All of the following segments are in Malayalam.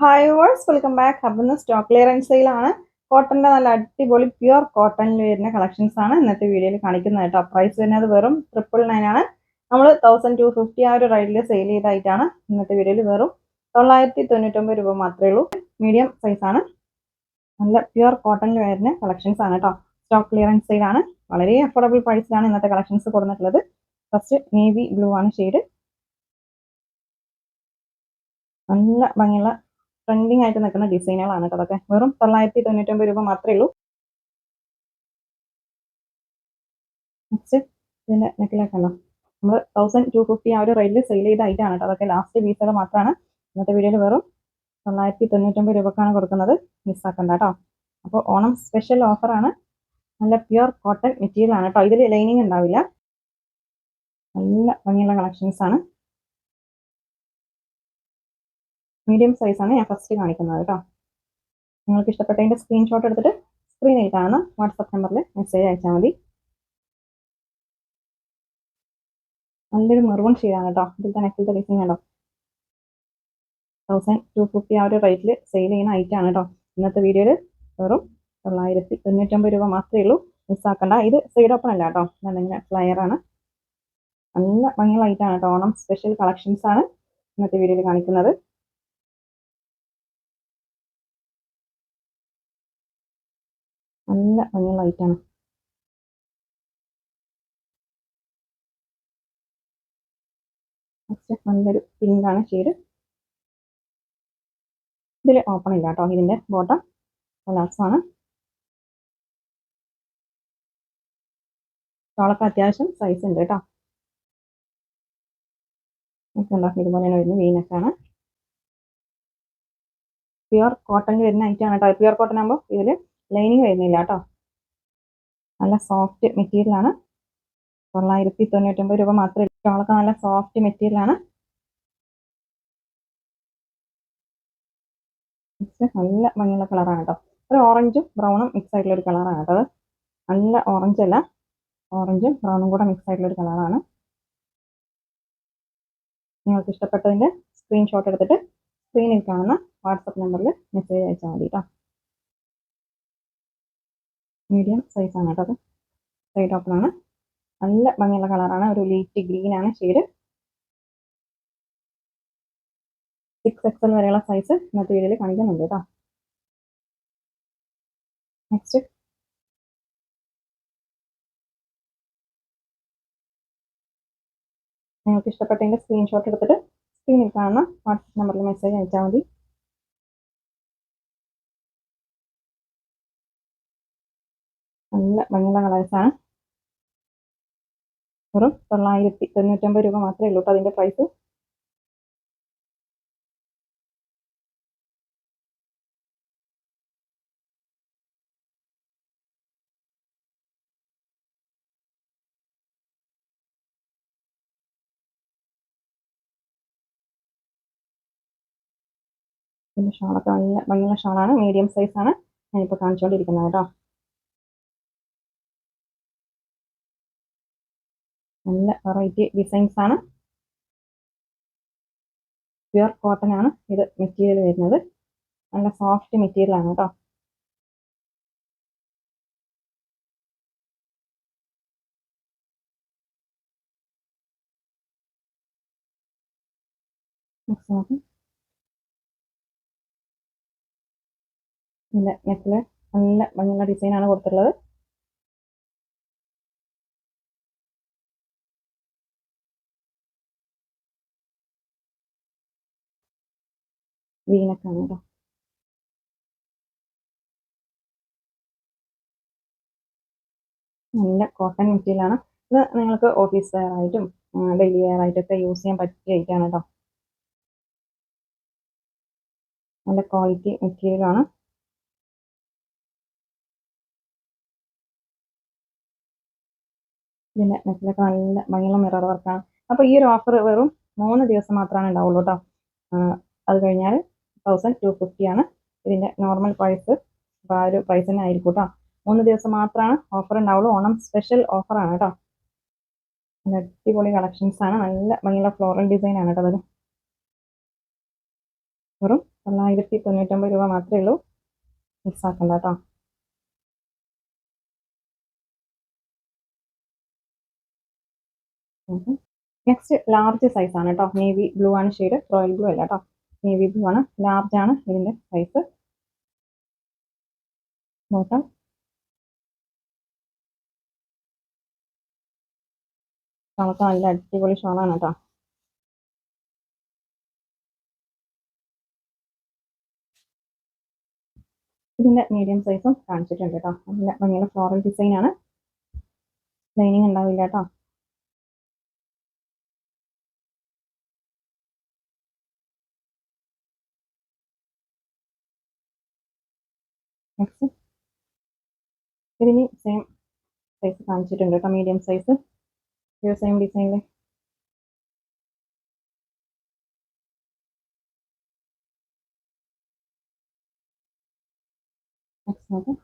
ഹായ് വേഴ്സ് വെൽക്കം ബാക്ക് ഹബിന്ന് സ്റ്റോക്ക് ക്ലിയറൻസ് സെയിലാണ് കോട്ടന്റെ നല്ല അടിപൊളി പ്യുർ കോട്ടണിൽ വരുന്ന കളക്ഷൻസ് ആണ്. ഇന്നത്തെ വീഡിയോയിൽ കാണിക്കുന്നത് കേട്ടോ. പ്രൈസ് വരുന്നത് വെറും ട്രിപ്പിൾ നയൻ ആണ്. നമ്മൾ തൗസൻഡ് ടു ഫിഫ്റ്റി ആ ഒരു റൈഡിൽ സെയിൽ ചെയ്തായിട്ടാണ് ഇന്നത്തെ വീഡിയോയിൽ വെറും തൊള്ളായിരത്തി തൊണ്ണൂറ്റൊമ്പത് രൂപ മാത്രമേ ഉള്ളൂ. മീഡിയം സൈസ് ആണ്. നല്ല പ്യുർ കോട്ടണിൽ വരുന്ന കളക്ഷൻസ് ആണ് കേട്ടോ. സ്റ്റോക്ക് ക്ലിയറൻസ് സെയിലാണ് വളരെ അഫോർഡബിൾ പ്രൈസിലാണ് ഇന്നത്തെ കളക്ഷൻസ് കൊടുത്തിട്ടുള്ളത് ഫസ്റ്റ് നേവി ബ്ലൂ ആണ് ഷെയ്ഡ് നല്ല ഭംഗിയുള്ള ട്രെൻഡിങ് ആയിട്ട് നിൽക്കുന്ന ഡിസൈനുകളാണ് അതൊക്കെ. വെറും തൊള്ളായിരത്തി തൊണ്ണൂറ്റൊമ്പത് രൂപ മാത്രമേ ഉള്ളൂ. നെക്സ്റ്റ് ഇതിന്റെ നെക്കിലേക്കല്ലോ. നമ്മൾ തൗസൻഡ് ടു ഫിഫ്റ്റി ആ ഒരു റേറ്റിൽ സെയിൽ ചെയ്ത ഐറ്റാണ് കേട്ടോ അതൊക്കെ ലാസ്റ്റ് പീസുകൾ മാത്രമാണ്. ഇന്നത്തെ വീഡിയോയിൽ വെറും തൊള്ളായിരത്തി തൊണ്ണൂറ്റൊമ്പത് രൂപക്കാണ് കൊടുക്കുന്നത്. മിസ്സാക്കണ്ട കേട്ടോ. അപ്പോൾ ഓണം സ്പെഷ്യൽ ഓഫറാണ് നല്ല പ്യുർ കോട്ടൺ മെറ്റീരിയൽ ആണ് കേട്ടോ. ഇതിൽ ലൈനിങ് ഉണ്ടാവില്ല. നല്ല ഭംഗിയുള്ള കളക്ഷൻസ് ആണ്. മീഡിയം സൈസാണ് ഞാൻ ഫസ്റ്റ് കാണിക്കുന്നത് കേട്ടോ നിങ്ങൾക്ക് ഇഷ്ടപ്പെട്ടതിന്റെ സ്ക്രീൻഷോട്ട് എടുത്തിട്ട് സ്ക്രീനിൽ കാണുന്ന വാട്സപ്പ് നമ്പറിൽ മെസ്സേജ് അയച്ചാൽ മതി. നല്ലൊരു മെറൂൺ ഷെയ്ഡാണ് കേട്ടോ ഇതിലത്തെ നെക്കിലത്തെ ഡിസൈൻ കേട്ടോ തൗസൻഡ് ടു ഫിഫ്റ്റി ആ ഒരു റേറ്റിൽ സെയിൽ ചെയ്യുന്ന ഐറ്റം ആണ് കേട്ടോ ഇന്നത്തെ വീഡിയോയിൽ വെറും തൊള്ളായിരത്തി തൊണ്ണൂറ്റൊമ്പത് രൂപ മാത്രമേ ഉള്ളൂ. മിസ്സാക്കണ്ട ഇത് സൈഡ് ഓപ്പൺ അല്ല കേട്ടോ ഫ്ലയർ ആണ്. നല്ല ഭംഗിയുള്ള ഐറ്റം ആണ് കേട്ടോ ഓണം സ്പെഷ്യൽ കളക്ഷൻസ് ആണ് ഇന്നത്തെ വീഡിയോയിൽ കാണിക്കുന്നത്. നല്ല ഭംഗിയുള്ള ലൈറ്റാണ് നെക്സ്റ്റ് നല്ലൊരു പിങ്കാണ് ഷെയ്ഡ് ഇതിൽ ഓപ്പൺ ഇല്ല കേട്ടോ ഇതിന്റെ ബോട്ടം ആണ്. ഷോളൊക്കെ അത്യാവശ്യം സൈസ് ഉണ്ട് കേട്ടോ ഉണ്ടോ തന്നെ വരുന്ന വീനക്കാണ് പ്യുവർ കോട്ടണിൽ വരുന്ന ഐറ്റം ആണ് കേട്ടോ പ്യുവർ കോട്ടൺ ആകുമ്പോൾ ഇതിൽ ലൈനിങ് വരുന്നില്ല കേട്ടോ. നല്ല സോഫ്റ്റ് മെറ്റീരിയൽ ആണ്. തൊള്ളായിരത്തി തൊണ്ണൂറ്റൊമ്പത് രൂപ മാത്രമേ ഷോളൊക്കെ നല്ല സോഫ്റ്റ് മെറ്റീരിയൽ ആണ്. നല്ല ഭംഗിയുള്ള കളറാണ് കേട്ടോ. ഒരു ഓറഞ്ചും ബ്രൗണും മിക്സ് ആയിട്ടുള്ള ഒരു കളറാണ് കേട്ടോ നല്ല ഓറഞ്ച് അല്ല. ഓറഞ്ചും ബ്രൗണും കൂടെ മിക്സ് ആയിട്ടുള്ള ഒരു കളറാണ് നിങ്ങൾക്ക് ഇഷ്ടപ്പെട്ടതിന്റെ സ്ക്രീൻഷോട്ട് എടുത്തിട്ട് സ്ക്രീനിൽ കാണുന്ന വാട്സപ്പ് നമ്പറിൽ മെസ്സേജ് അയച്ചാൽ മതി കേട്ടോ. മീഡിയം സൈസാണ് കേട്ടോ അത്. സൈഡ് ഓപ്പൺ ആണ്. നല്ല ഭംഗിയുള്ള കളറാണ് ഒരു ലൈറ്റ് ഗ്രീൻ ആണ് ഷെയ്ഡ് സിക്സ് എക്സൽ വരെയുള്ള സൈസ് ഇന്നത്തെ വീഡിയോയിൽ കാണിക്കുന്നുണ്ട് കേട്ടോ. നെക്സ്റ്റ് നിങ്ങൾക്ക് ഇഷ്ടപ്പെട്ടതിന്റെ സ്ക്രീൻഷോട്ട് എടുത്തിട്ട് സ്ക്രീനിൽ കാണുന്ന വാട്സപ്പ് നമ്പറിൽ മെസ്സേജ് അയച്ചാൽ മതി. നല്ല ഭംഗിയുള്ള കളേഴ്സാണ് വെറും തൊള്ളായിരത്തി തൊണ്ണൂറ്റൊമ്പത് രൂപ മാത്രമേ ഉള്ളൂ കേട്ടോ അതിന്റെ പ്രൈസ് ഇതിന്റെ ഷാളൊക്കെ നല്ല ഭംഗിയുള്ള ഷാളാണ് മീഡിയം സൈസാണ് ഞാനിപ്പോൾ കാണിച്ചുകൊണ്ടിരിക്കുന്നത് കേട്ടോ നല്ല വെറൈറ്റി ഡിസൈൻസ് ആണ്. പ്യുർ കോട്ടൺ ആണ് ഇത് മെറ്റീരിയൽ വരുന്നത്. നല്ല സോഫ്റ്റ് മെറ്റീരിയൽ ആണ് കേട്ടോ ഇതിന്റെ നെക്കിൽ നല്ല ഭംഗിയുള്ള ഡിസൈനാണ് കൊടുത്തിട്ടുള്ളത്. വീനക്കാണ് കേട്ടോ നല്ല കോട്ടൺ മെറ്റീരിയലാണ് ഇത് നിങ്ങൾക്ക് ഓഫീസ് വെയർ ആയിട്ടും ഡെയിലി വെയർ ആയിട്ടൊക്കെ യൂസ് ചെയ്യാൻ പറ്റിയ ഐറ്റാണ് കേട്ടോ നല്ല ക്വാളിറ്റി മെറ്റീരിയൽ ആണ്. ഇതിന്റെ നെക്കിലൊക്കെ നല്ല ഭംഗിയുള്ള മിറർ വർക്കാണ് അപ്പോൾ ഈ ഒരു ഓഫർ വെറും മൂന്ന് ദിവസം മാത്രമാണ് ഉണ്ടാവുള്ളൂ കേട്ടോ അത് കഴിഞ്ഞാൽ തൗസൻഡ് ടു ഫിഫ്റ്റിയാണ് ഇതിന്റെ നോർമൽ പ്രൈസ് അപ്പോൾ ആ ഒരു പ്രൈസ് തന്നെ ആയിരിക്കും കേട്ടോ മൂന്ന് ദിവസം മാത്രമാണ് ഓഫർ ഉണ്ടാവുള്ളൂ. ഓണം സ്പെഷ്യൽ ഓഫറാണ് കേട്ടോ അടിപൊളി കളക്ഷൻസ് ആണ്. നല്ല ഭംഗിയുള്ള ഫ്ലോറൽ ഡിസൈൻ ആണ് കേട്ടോ അതിന് വെറും തൊള്ളായിരത്തി തൊണ്ണൂറ്റൊമ്പത് രൂപ മാത്രമേ ഉള്ളൂ. മിക്സ് ആക്കണ്ട കേട്ടോ നെക്സ്റ്റ് ലാർജ് സൈസ് ആണ് കേട്ടോ നേവി ബ്ലൂ ആണ്. ഷെയ്ഡ് റോയൽ ബ്ലൂ അല്ല കേട്ടോ നേവി ബ്ലൂ ആണ്. ലാർജ് ആണ് ഇതിന്റെ സൈസ് ബോട്ടം ഷോളൊക്കെ നല്ല അടിപൊളി ഷോളാണ് കേട്ടോ. ഇതിന്റെ മീഡിയം സൈസും കാണിച്ചിട്ടുണ്ട് കേട്ടോ. നല്ല ഭംഗിയുള്ള ഫ്ലോറൽ ഡിസൈൻ ആണ്. ലൈനിങ് ഉണ്ടാവില്ല കേട്ടോ. നെക്സ്റ്റ് ഇതിന് സെയിം സൈസ് കാണിച്ചിട്ടുണ്ട് കേട്ടോ മീഡിയം സൈസ് ഇത് സെയിം ഡിസൈനിൽ നെക്സ്റ്റ് നോക്കാം.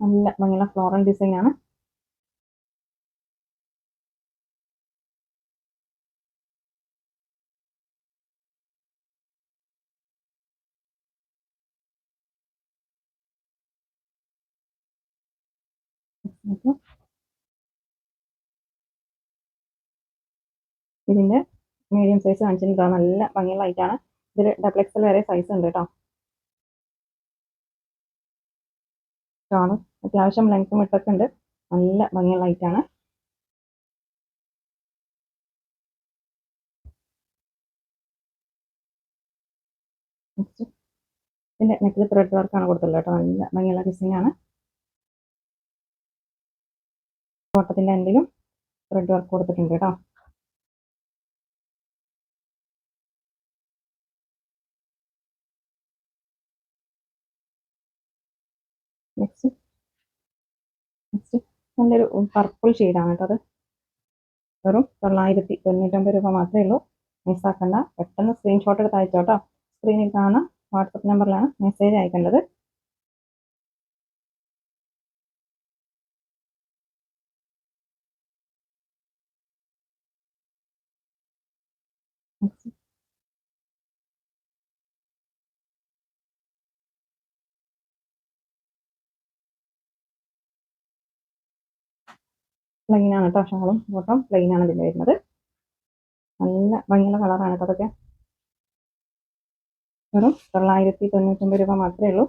നല്ല ഭംഗിയുള്ള ഫ്ലോറൽ ഡിസൈൻ ഇതിന്റെ മീഡിയം സൈസ് കാണിച്ചിട്ടുണ്ട് നല്ല ഭംഗിയുള്ള ലൈറ്റാണ് ഇതിൽ ഡബിൾ എക്സൽ വരെ സൈസ് ഉണ്ട് കേട്ടോ കാണും അത്യാവശ്യം ലെങ്ത്തും ഇട്ടൊക്കെ ഉണ്ട്. നല്ല ഭംഗിയുള്ള നെക്സ്റ്റ് ഇതിന്റെ നെക്കിൽ ത്രെഡ് വർക്കാണ് കൊടുത്തുള്ളത് കേട്ടോ നല്ല ഭംഗിയുള്ള ഡിസൈൻ ആണ് കോട്ടത്തിന്റെ എൻഡിലും ത്രെഡ് വർക്ക് കൊടുത്തിട്ടുണ്ട് കേട്ടോ നെക്സ്റ്റ് നെക്സ്റ്റ് നല്ലൊരു പർപ്പിൾ ഷെയ്ഡാണ് കേട്ടോ അത്. വെറും തൊള്ളായിരത്തി തൊണ്ണൂറ്റൊമ്പത് രൂപ മാത്രമേ ഉള്ളൂ. മിസ്സാക്കണ്ട പെട്ടെന്ന് സ്ക്രീൻഷോട്ട് എടുത്ത് അയച്ചോട്ടോ സ്ക്രീനിൽ കാണുന്ന വാട്സപ്പ് നമ്പറിലാണ് മെസ്സേജ് അയക്കേണ്ടത്. പ്ലെയിൻ ആണ് കേട്ടോ ഷാളും. ബോട്ടം പ്ലെയിൻ ആണ് ഇതിന്റെ വരുന്നത്. നല്ല ഭംഗിയുള്ള കളറാണ് കേട്ടോ അതൊക്കെ. വെറും തൊള്ളായിരത്തി തൊണ്ണൂറ്റൊമ്പത് രൂപ മാത്രമേ ഉള്ളൂ.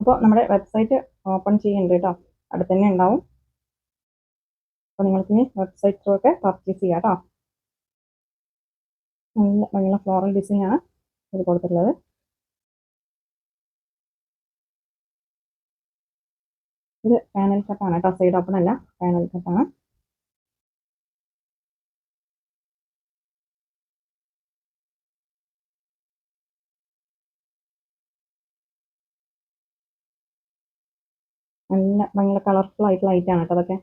അപ്പോൾ നമ്മുടെ വെബ്സൈറ്റ് ഓപ്പൺ ചെയ്യുന്നുണ്ട് കേട്ടോ അടുത്ത് തന്നെ ഉണ്ടാവും. അപ്പോൾ നിങ്ങൾക്ക് ഇനി വെബ്സൈറ്റ് ത്രൂ ഒക്കെ പർച്ചേസ് ചെയ്യാം കേട്ടോ നല്ല ഭംഗിയുള്ള ഫ്ലോറൽ ഡിസൈൻ ആണ് ഇത് കൊടുത്തിട്ടുള്ളത്. ഇത് പാനൽ കട്ടാണ് കേട്ടോ. സൈഡ് ഓപ്പൺ അല്ല പാനൽ കട്ടാണ് നല്ല ഭയങ്കര കളർഫുൾ ആയിട്ടുള്ള ആണ് കേട്ടോ അതൊക്കെ.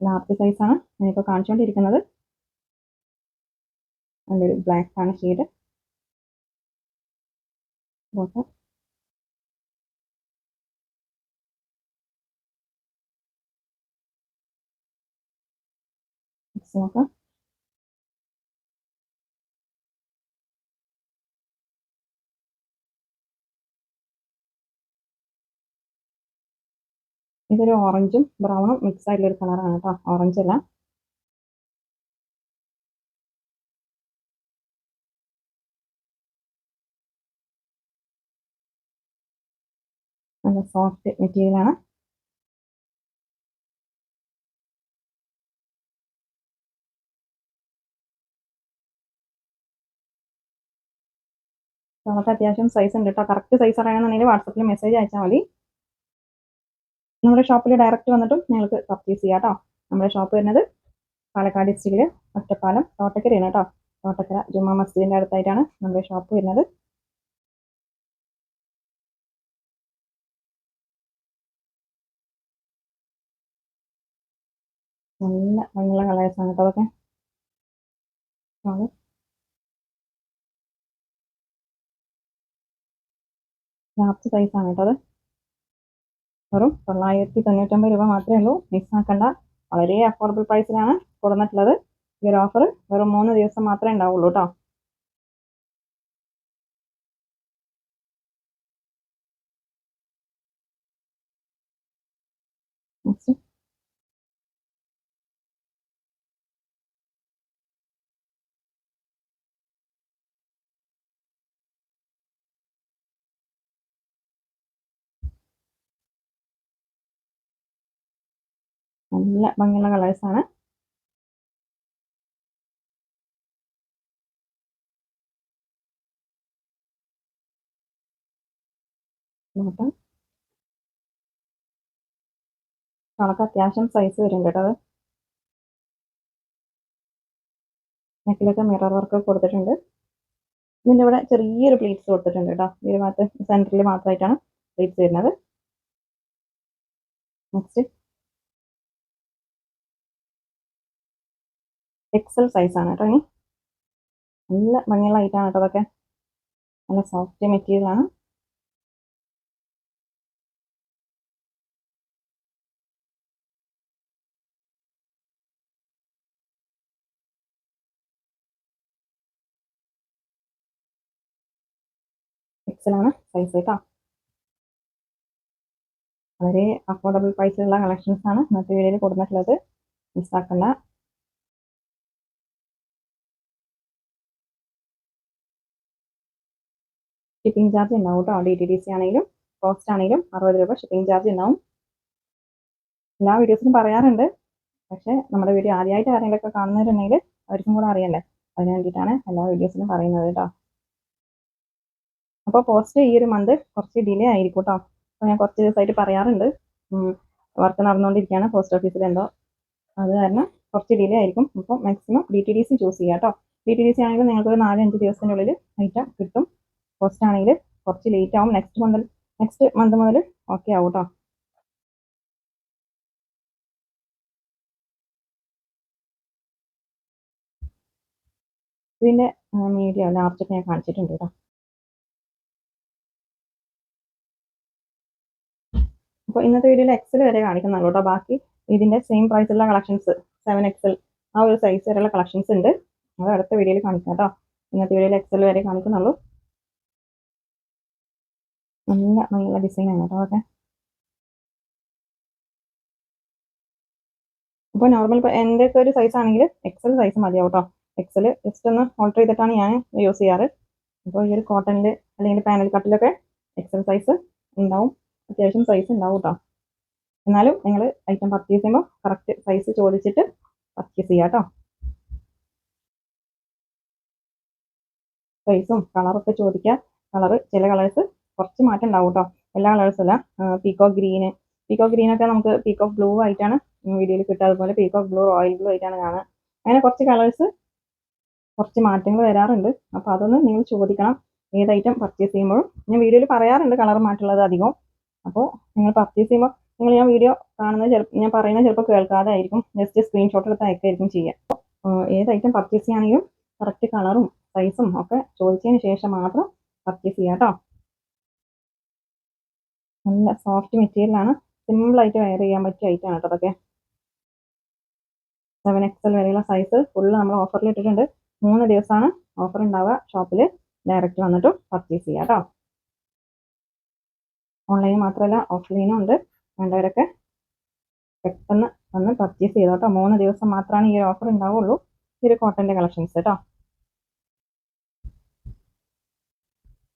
ലാർജ് സൈസ് ആണ്. ഞാനിപ്പോൾ കാണിച്ചുകൊണ്ടിരിക്കുന്നത് നല്ലൊരു ബ്ലാക്ക് ആണ് ഷെയ്ഡ് ബോട്ടം നോക്കാം ഇതൊരു ഓറഞ്ചും ബ്രൗണും മിക്സ് ആയിട്ടുള്ള ഒരു കളറാണ് കേട്ടോ. ഓറഞ്ച് അല്ല. നല്ല സോഫ്റ്റ് മെറ്റീരിയൽ നമുക്ക് അത്യാവശ്യം സൈസ് ഉണ്ട് കേട്ടോ കറക്റ്റ് സൈസ് അറിയണമെന്നുണ്ടെങ്കിൽ വാട്സപ്പിൽ മെസ്സേജ് അയച്ചാൽ മതി. നമ്മുടെ ഷോപ്പിൽ ഡയറക്റ്റ് വന്നിട്ടും നിങ്ങൾക്ക് പർച്ചേസ് ചെയ്യാം കേട്ടോ നമ്മുടെ ഷോപ്പ് വരുന്നത് പാലക്കാട് ഡിസ്ട്രിക്റ്റിൽ ഒറ്റപ്പാലം തോട്ടക്കരയാണ് കേട്ടോ തോട്ടക്കര ജുമാ മസ്ജിദിന്റെ അടുത്തായിട്ടാണ് നമ്മുടെ ഷോപ്പ് വരുന്നത്. നല്ല ഭംഗിയുള്ള കളേഴ്സാണ് കേട്ടോ അതൊക്കെ. സൈസ് ആണ് കേട്ടോ അത്. വെറും തൊള്ളായിരത്തി തൊണ്ണൂറ്റൊമ്പത് രൂപ മാത്രമേ ഉള്ളൂ. മിസ് ആക്കണ്ട. വളരെ അഫോർഡബിൾ പ്രൈസിലാണ് കൊടുന്നിട്ടുള്ളത്. ഈ ഒരു ഓഫർ വെറും മൂന്ന് ദിവസം മാത്രമേ ഉണ്ടാവുള്ളൂ കേട്ടോ. നല്ല ഭംഗിയുള്ള കളേഴ്സാണ് നോക്കാം. നമുക്ക് അത്യാവശ്യം സൈസ് വരും കേട്ടോ അത്. നെക്കിലൊക്കെ മിറർ വർക്ക് കൊടുത്തിട്ടുണ്ട്. ഇതിന്റെ ഇവിടെ ചെറിയൊരു പ്ലീറ്റ്സ് കൊടുത്തിട്ടുണ്ട് കേട്ടോ. ഒരു ഭാഗത്ത് സെന്ററിൽ മാത്രമായിട്ടാണ് പ്ലീറ്റ്സ് വരുന്നത്. നെക്സ്റ്റ് എക്സൽ സൈസ് ആണ് കേട്ടോ ഇനി. നല്ല ഭംഗിയുള്ള ആണ് കേട്ടോ അതൊക്കെ. നല്ല സോഫ്റ്റ് മെറ്റീരിയൽ ആണ്. എക്സലാണ് സൈസ് കേട്ടോ. വളരെ അഫോർഡബിൾ പ്രൈസിലുള്ള കളക്ഷൻസ് ആണ് ഇന്നത്തെ വീഡിയോയിൽ കൊടുത്തിട്ടുള്ളത്. മിസ്സാക്കണ്ട ഷിപ്പിംഗ് ചാർജ് ഉണ്ടാവും കേട്ടോ ഡി ടി ഡി സി ആണെങ്കിലും കോസ്റ്റ് ആണെങ്കിലും അറുപത് രൂപ ഷിപ്പിംഗ് ചാർജ് ഉണ്ടാവും എല്ലാ വീഡിയോസിനും പറയാറുണ്ട്. പക്ഷേ നമ്മുടെ വീഡിയോ ആദ്യമായിട്ട് ആരെങ്കിലുമൊക്കെ കാണുന്നവരുണ്ടെങ്കിൽ അവർക്കും കൂടെ അറിയല്ലേ അതിന് വേണ്ടിയിട്ടാണ് എല്ലാ വീഡിയോസിനും പറയുന്നത് കേട്ടോ. അപ്പോൾ പോസ്റ്റ് ഈ ഒരു മന്ത് കുറച്ച് ഡിലേ ആയിരിക്കും കേട്ടോ അപ്പോൾ ഞാൻ കുറച്ച് ദിവസമായിട്ട് പറയാറുണ്ട്. വർക്ക് നടന്നുകൊണ്ടിരിക്കുകയാണ്. പോസ്റ്റ് ഓഫീസിൽ എന്തോ. അത് കാരണം കുറച്ച് ഡിലേ ആയിരിക്കും. അപ്പോൾ maximum D T D C choose ചെയ്യാം കേട്ടോ. ഡി ടി ഡി സി ആണെങ്കിൽ നിങ്ങൾക്ക് ഒരു നാല് അഞ്ച് ദിവസത്തിനുള്ളിൽ ഐറ്റം കിട്ടും. പോസ്റ്റ് ആണെങ്കിൽ കുറച്ച് ലേറ്റ് ആവും. നെക്സ്റ്റ് മന്ത് നെക്സ്റ്റ് മന്ത് മുതൽ ഓക്കെ ആവും കേട്ടോ ഇതിന്റെ മീഡിയ ലാർജൊക്കെ ഞാൻ കാണിച്ചിട്ടുണ്ട് കേട്ടോ അപ്പോൾ ഇന്നത്തെ വീഡിയോയിൽ എക്സൽ വരെ കാണിക്കുന്നുള്ളൂ കേട്ടോ ബാക്കി ഇതിന്റെ സെയിം പ്രൈസുള്ള കളക്ഷൻസ് സെവൻ എക്സൽ ആ ഒരു സൈസ് വരെയുള്ള കളക്ഷൻസ് ഉണ്ട്. അത് അടുത്ത വീഡിയോയിൽ കാണിക്കാം കേട്ടോ ഇന്നത്തെ വീഡിയോയിൽ എക്സൽ വരെ കാണിക്കുന്നുള്ളൂ നല്ല നല്ല ഡിസൈനാണ് കേട്ടോ അതൊക്കെ. അപ്പോൾ നോർമൽ ഇപ്പോൾ എന്റെ ഒരു സൈസ് ആണെങ്കിൽ എക്സൽ സൈസ് മതിയാവും കേട്ടോ എക്സൽ ജസ്റ്റ് ഒന്ന് ഓൾട്ടർ ചെയ്തിട്ടാണ് ഞാൻ യൂസ് ചെയ്യാറ്. അപ്പോൾ ഈ ഒരു കോട്ടണിൽ അല്ലെങ്കിൽ പാനൽ കട്ടിലൊക്കെ എക്സൽ സൈസ് ഉണ്ടാവും. അത്യാവശ്യം സൈസ് ഉണ്ടാവും കേട്ടോ എന്നാലും നിങ്ങൾ ഐറ്റം പർച്ചേസ് ചെയ്യുമ്പോൾ കറക്റ്റ് സൈസ് ചോദിച്ചിട്ട് പർച്ചേസ് ചെയ്യുക കേട്ടോ സൈസും കളറൊക്കെ ചോദിക്കുക കളറ് ചില കളേഴ്സ് കുറച്ച് മാറ്റം ഉണ്ടാവും കേട്ടോ എല്ലാ കളേഴ്സും അല്ല. പീക്കോ ഗ്രീന് പീക്കോ ഗ്രീനൊക്കെ നമുക്ക് പീക്കോ ബ്ലൂ ആയിട്ടാണ് വീഡിയോയിൽ കിട്ടുക അതുപോലെ പീക്കോ ബ്ലൂ റോയൽ ബ്ലൂ ആയിട്ടാണ് കാണുക അങ്ങനെ കുറച്ച് കളേഴ്സ് കുറച്ച് മാറ്റങ്ങൾ വരാറുണ്ട്. അപ്പോൾ അതൊന്ന് നിങ്ങൾ ചോദിക്കണം. ഏത് ഐറ്റം പർച്ചേസ് ചെയ്യുമ്പോഴും. ഞാൻ വീഡിയോയിൽ പറയാറുണ്ട് കളർ മാറ്റുള്ളത് അധികം അപ്പോൾ നിങ്ങൾ പർച്ചേസ് ചെയ്യുമ്പോൾ നിങ്ങൾ ഞാൻ വീഡിയോ കാണുന്നത് ചിലപ്പോൾ ഞാൻ പറയുന്നത് ചിലപ്പോൾ കേൾക്കാതെ ആയിരിക്കും ജസ്റ്റ് സ്ക്രീൻഷോട്ട് എടുത്ത് അയക്കായിരിക്കും ചെയ്യുക ഏത് ഐറ്റം പർച്ചേസ് ചെയ്യുകയാണെങ്കിലും കറക്റ്റ് കളറും സൈസും ഒക്കെ ചോദിച്ചതിന് ശേഷം മാത്രം പർച്ചേസ് ചെയ്യാം കേട്ടോ നല്ല സോഫ്റ്റ് മെറ്റീരിയലാണ് സിമ്പിളായിട്ട് വെയർ ചെയ്യാൻ പറ്റിയ ഐറ്റമാണ് കേട്ടോ അതൊക്കെ സെവൻ എക്സൽ വരെയുള്ള സൈസ് ഫുള്ള് നമ്മൾ ഓഫറിൽ ഇട്ടിട്ടുണ്ട്. മൂന്ന് ദിവസമാണ് ഓഫർ ഉണ്ടാവുക ഷോപ്പിൽ ഡയറക്റ്റ് വന്നിട്ട് പർച്ചേസ് ചെയ്യാം കേട്ടോ. ഓൺലൈൻ മാത്രമല്ല ഓഫ്ലൈനും ഉണ്ട്. വേണ്ടവരൊക്കെ പെട്ടെന്ന് വന്ന് പർച്ചേസ് ചെയ്തോ കേട്ടോ. മൂന്ന് ദിവസം മാത്രമാണ് ഈ ഒരു ഓഫർ ഉണ്ടാവുള്ളൂ ഈ ഒരു കോട്ടന്റെ കളക്ഷൻസ് കേട്ടോ.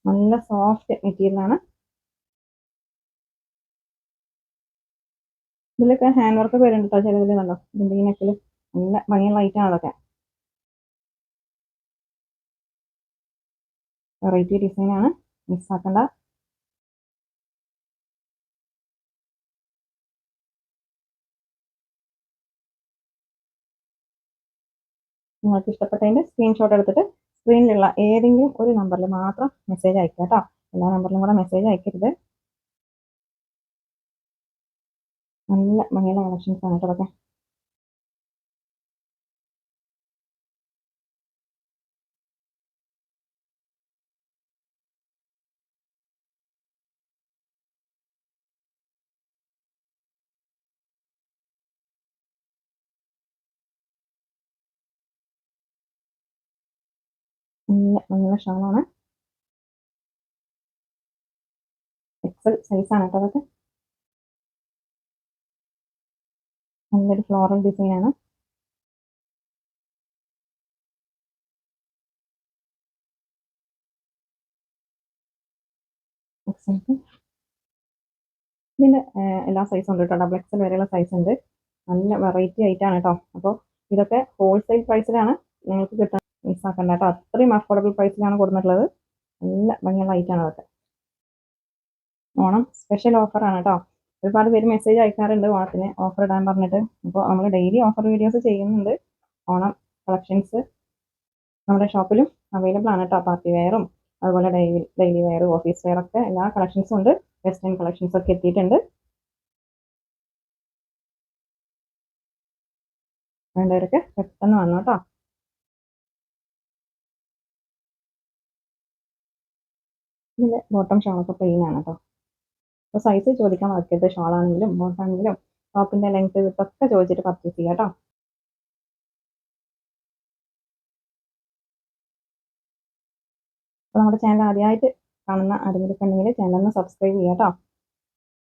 നല്ല സോഫ്റ്റ് മെറ്റീരിയലാണ് ഇതിലൊക്കെ ഹാൻഡ് വർക്ക് വരുന്നുണ്ട് കേട്ടോ ചിലതിൽ കണ്ടോ? ഇതിന്റെ ഈ നെക്കിൽ നല്ല ഭംഗിയുള്ള ഐറ്റാണ് അതൊക്കെ. വെറൈറ്റി ഡിസൈനാണ് മിസ്സാക്കണ്ട നിങ്ങൾക്ക് ഇഷ്ടപ്പെട്ടതിന്റെ സ്ക്രീൻഷോട്ട് എടുത്തിട്ട് സ്ക്രീനിലുള്ള ഏതെങ്കിലും ഒരു നമ്പറിൽ മാത്രം മെസ്സേജ് അയക്കുക കേട്ടോ എല്ലാ നമ്പറിലും കൂടെ മെസ്സേജ് അയക്കരുത്. നല്ല ഭംഗിയുള്ള കളക്ഷൻസ് ആണ് കേട്ടോ അതൊക്കെ നല്ല എക്സൽ സൈസാണ് കേട്ടോ അതൊക്കെ. നല്ലൊരു ഫ്ലോറൽ ഡിസൈനാണ് ഇതിന്റെ എല്ലാ സൈസും ഉണ്ട് കേട്ടോ. ഡബിൾ എക്സൽ വരെയുള്ള സൈസ് ഉണ്ട്. നല്ല വെറൈറ്റി ആയിട്ടാണ് കേട്ടോ അപ്പോൾ ഇതൊക്കെ ഹോൾസെയിൽ പ്രൈസിലാണ് നിങ്ങൾക്ക് കിട്ടാൻ മിസ്സാക്കണ്ട കേട്ടോ അത്രയും അഫോർഡബിൾ പ്രൈസിലാണ് കൊടുത്തിട്ടുള്ളത് നല്ല ഭംഗിയുള്ള ഐറ്റാണ് അതൊക്കെ. ഓണം സ്പെഷ്യൽ ഓഫറാണ് കേട്ടോ ഒരുപാട് പേര് മെസ്സേജ് അയക്കാറുണ്ട് ഓണത്തിന്. ഓഫർ ഇടാൻ പറഞ്ഞിട്ട്. അപ്പോൾ നമ്മൾ ഡെയിലി ഓഫർ വീഡിയോസ് ചെയ്യുന്നുണ്ട്. ഓണം കളക്ഷൻസ് നമ്മുടെ ഷോപ്പിലും അവൈലബിൾ ആണ് കേട്ടോ പാർട്ടി വെയറും അതുപോലെ daily daily wear office wear ഒക്കെ എല്ലാ കളക്ഷൻസും ഉണ്ട്. വെസ്റ്റേൺ കളക്ഷൻസ് ഒക്കെ എത്തിയിട്ടുണ്ട്. വേണ്ടവരൊക്കെ പെട്ടെന്ന് വന്നു കേട്ടോ ബോട്ടം ഷോളൊക്കെ പ്ലെയിൻ ആണ് കേട്ടോ അപ്പോൾ സൈസ് ചോദിക്കാൻ നോക്കിയത് ഷോൾ ആണെങ്കിലും ബോട്ട് ആണെങ്കിലും ടോപ്പിന്റെ ലെങ്ത് ഇതൊക്കെ ചോദിച്ചിട്ട് പർച്ചേസ് ചെയ്യാം കേട്ടോ. അപ്പോൾ നമ്മുടെ ചാനൽ ആദ്യമായിട്ട് കാണുന്ന ആരെങ്കിലും ഉണ്ടെങ്കിൽ ചാനൽ ഒന്ന് സബ്സ്ക്രൈബ് ചെയ്യാം കേട്ടോ.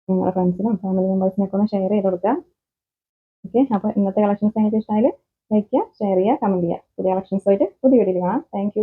നിങ്ങളുടെ ഫ്രണ്ട്സിനും ഫാമിലി മെമ്പേഴ്സിനൊക്കെ ഒന്ന് ഷെയർ ചെയ്ത് കൊടുക്കുക. ഓക്കെ അപ്പോൾ ഇന്നത്തെ കളക്ഷൻസ് നിങ്ങൾക്ക് ഇഷ്ടമായാൽ ലൈക്ക് ചെയ്യുക ഷെയർ ചെയ്യുക കമന്റ് ചെയ്യുക. പുതിയ കളക്ഷൻസ് ആയിട്ട് പുതിയ വീഡിയോയിൽ കാണാം. താങ്ക്